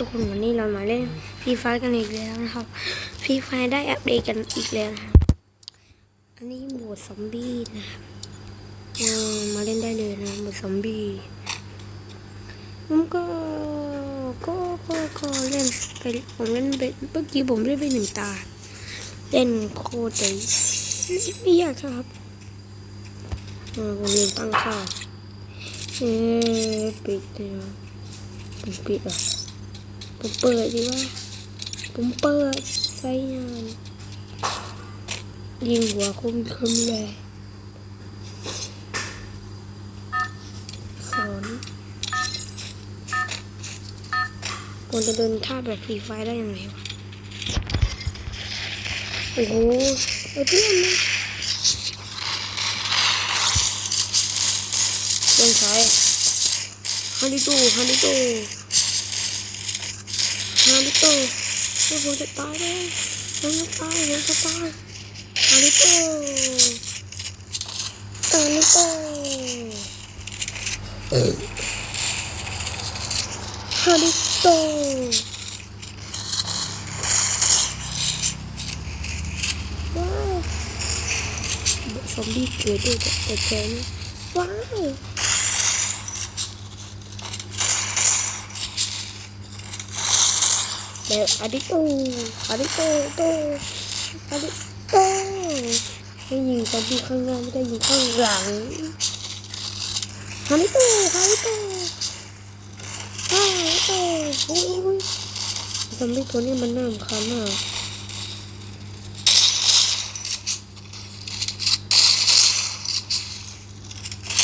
ทุกคนวันนี้เรามาเล่นฟรีไฟกันอีกแล้วนะครับฟรีไฟได้อัปเดตกันอีกแล้วนะครับอันนี้หมดซอมบี้นะครับเออมาเล่นได้เลยนะหมดซอมบี้ผมก็ก็ก็ก็เล่นไปผมเล่นไปเมื่อกี้ผมเล่นไปหนึ่งตา เล่นโคตรไม่ยากครับเออผมลืมตั้งค่าเอ๊ะปิดเลยปิดอะ ผมเปิดดีว่า ผมเปิดใช้งาน ยิงหัวคมคมเลยสอนผมจะเดินท่าแบบฟรีไฟได้ยังไงวะ โอ้โหไอ้เพื่อนนะเดินซ้ายฮันดิโตฮันดิโต นาริโต้โอ้โหจะตายแล้วผมจะตายผมจะตายนาริโต้นาริโต้นาริโต้ว้าวซอมบี้เกิดด้วยแต่แกนี่ว้าว เดี๋ยวอาดิโตอาดิโตโตอาดิโตให้ยิงซอมบี้ข้างหน้าไม่ได้ยิงข้างหลังฮาริโตฮาริโตฮาริโตโอ้ยโอ้ยซอมบี้ตัวนี้มันน่ารำคาญมาก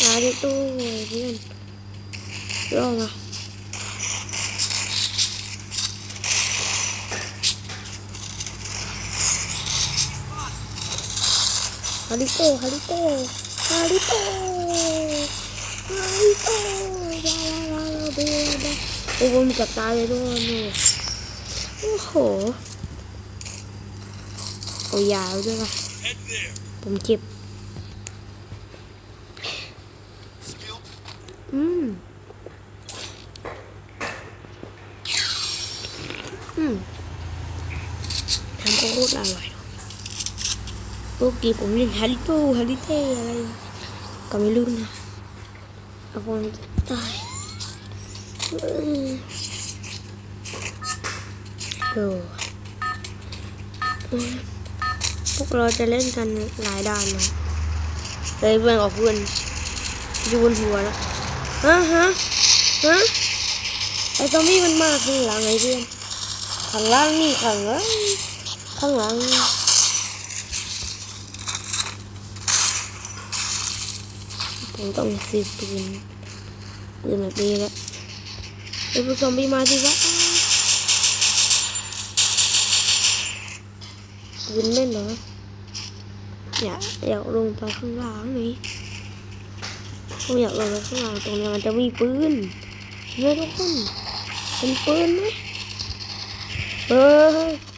อาดิโตเพื่อนรอมาาริโตฮาริโตฮาริโตฮาริโตลาลาลาลาเบเบโอ้ผมกับตายเลยด้วยโน่โอ้โหเอายาวด้วยว่ะผมเจ็บอืมอืมทำก็โคตรอร่อย เมื่อกี้ผมเล่นฮาริโต้ฮาริเต้อะไร ก็ไม่รู้นะเอาคนตายเออพวกเราจะเล่นกันหลายด้านนะเลยเพื่อนกับเพื่อนอยู่บนหัวแล้วฮะฮะฮะไอ้ซอมบี้มันมาข้างหลังไอ้เพื่อนข้างล่างนี่ข้างหลังข้างหลัง ผมต้องซื้อปืนปืนแบบนี้แหละไอ้พวกซอมบี้มาดิวะปืนเล่นเหรออยากอยากลงไปข้างล่างนี่ผมอยากลงไปข้างล่างตรงนี้มันจะมีปืนเฮ้ยทุกคนเป็นปืนไหมเออ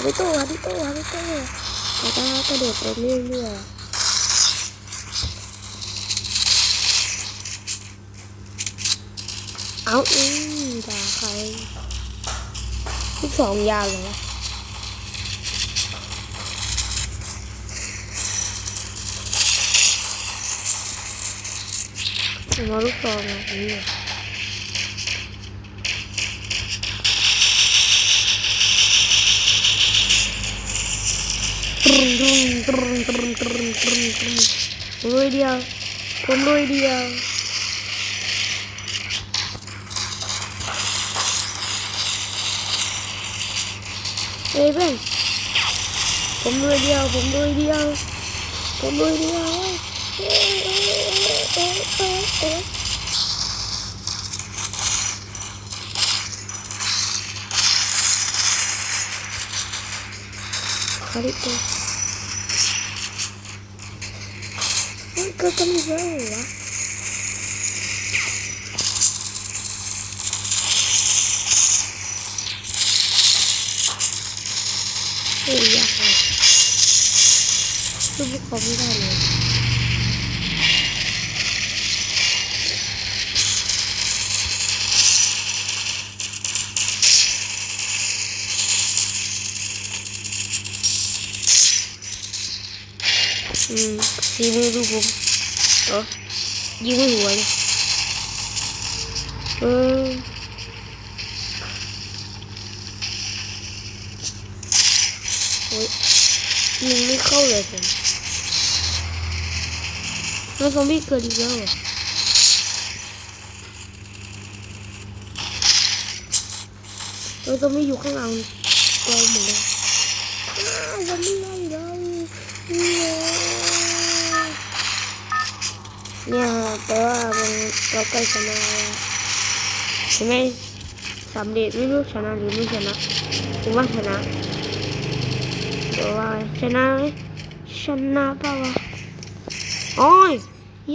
ฮาริโต้ฮาริโต้ฮาริโต้แล้วก็กระโดดไปเรื่อยๆเอาอืมด่าใครลูกสองยาวเหรอเอามาลูกซองนี้ เหรอตรึงตรึงตรึงตรึงตรึงตรึงตรึงลุยเดียว ผมลุยเดียว เฮ้ยเพื่อนผมลุยเดียว ผมลุยเดียว ผมลุยเดียวเอ้ยเอ้ยเอ้ยเอ้ยเอ้ยเอ้ยคาริโตมันเกิดกันอีกแล้ว เหรอวะโอ้ย ยากเลยดูครบไม่ได้เลยอืมสีมือดูผมเออยิงไม่หัวเลยเออโอ้ยยิงไม่เข้าเลยผมแล้วซอมบี้เกิดอีกแล้วเหรอแล้วซอมบี้อยู่ข้างหลังเต็มหมดเลยอ้าวซอมบี้ไล่เรา เนี่ยเนี่ยแปลว่ามันเราใกล้ชนะใช่ไหมสำเร็จไม่รู้ชนะหรือไม่ชนะผมว่าชนะเดี๋ยวว่าชนะไหมชนะเปล่าวะโอ้ย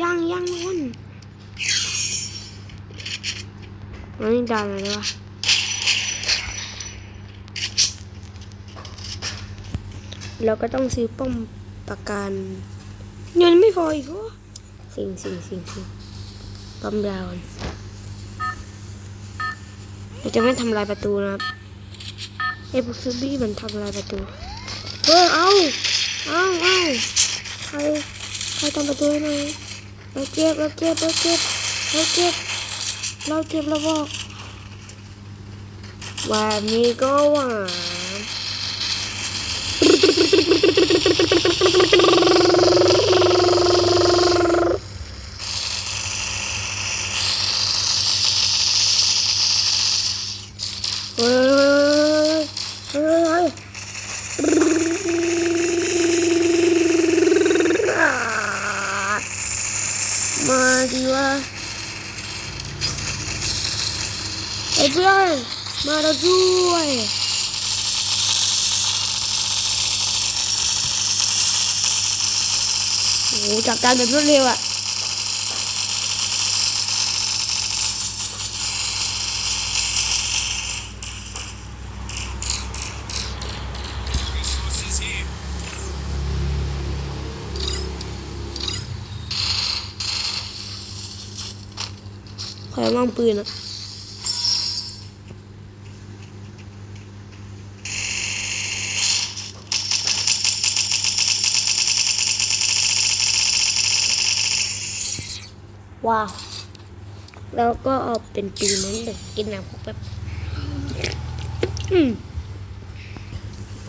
ยังยังมันมันนี่ด่าอะไรวะเราก็ต้องซื้อป้อมประกันเงินไม่พออีกเหรอ สิ่งสิ่งสิ่งสิ่งป้อมยาวเราจะไม่ทำลายประตูนะครับไอ้พวกซูบี้มันทำลายประตูเออเอาเอาเอาใครใครทำประตูให้หน่อยเราเจ็บเราเจ็บเราเจ็บเราเจ็บเราเจ็บเราบอกวันนี้ก็หวาน เฮ้ยเฮ้ยเฮ้ยอ่ามาดี วะไอ้เพื่อนมาเราด้วยโอ้โหจับการแบบรวดเร็วอะ ของปืนอะว้าว แล้วก็เอาเป็นปืนนั้นเลยกินน้ำพกแป๊บอืม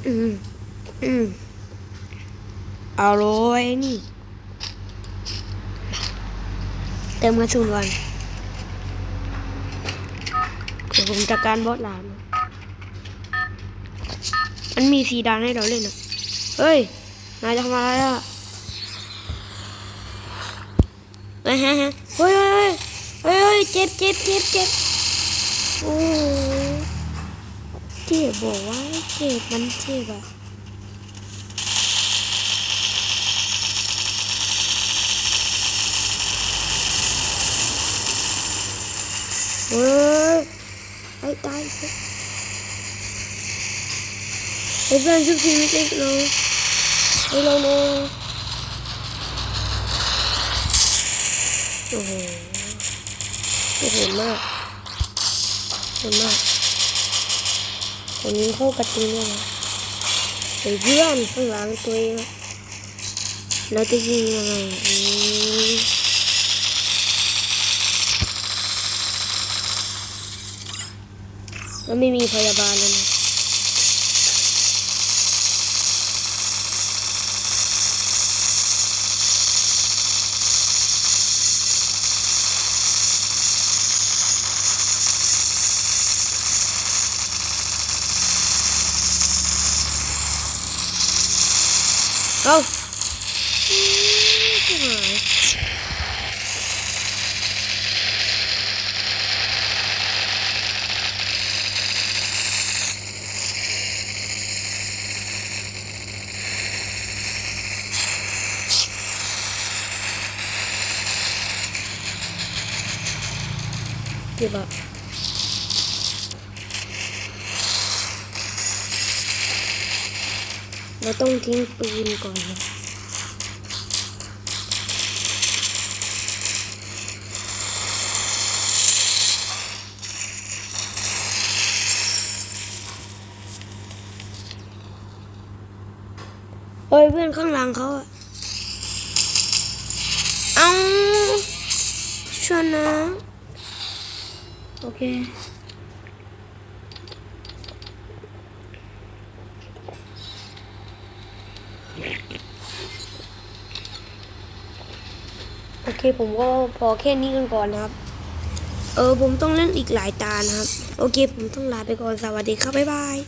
อืม อืมเอาเลยนี่ เติมกระสุนก่อน ผมจัดการบอสหลานมันมีสีดานให้เราเล่นอะเฮ้ย นายจะทำอะไรอะเฮ้ยฮะฮะเฮ้ยเฮ้ยเฮ้ยเฮ้ยเจ็บเจ็บเจ็บเจ็บโอ้เจ็บบอกว่าเจ็บมันเจ็บอะเฮ้ย ไอ้ตายสิไอ้เพื่อนชุบชีวิตเล็กน้องไอ้เราเนาะโอ้โหโอ้โหมากโหดมากคนนี้เข้ากระตุ้นเลยนะไอ้เพื่อนข้างหลังตัวเองเราจะยิงยังไงอื มแล้วไม่มีพยาบาลเลยนะเอาอืมชิบหาย สิบบาทเราต้องทิ้งปืนก่อนนะโอ้ยเพื่อนข้างหลังเขาอะเอาชนะ โอเค โอเคผมก็พอแค่นี้กันก่อนนะครับ เออผมต้องเล่นอีกหลายตานะครับ โอเคผมต้องลาไปก่อนสวัสดีครับ บ๊ายบาย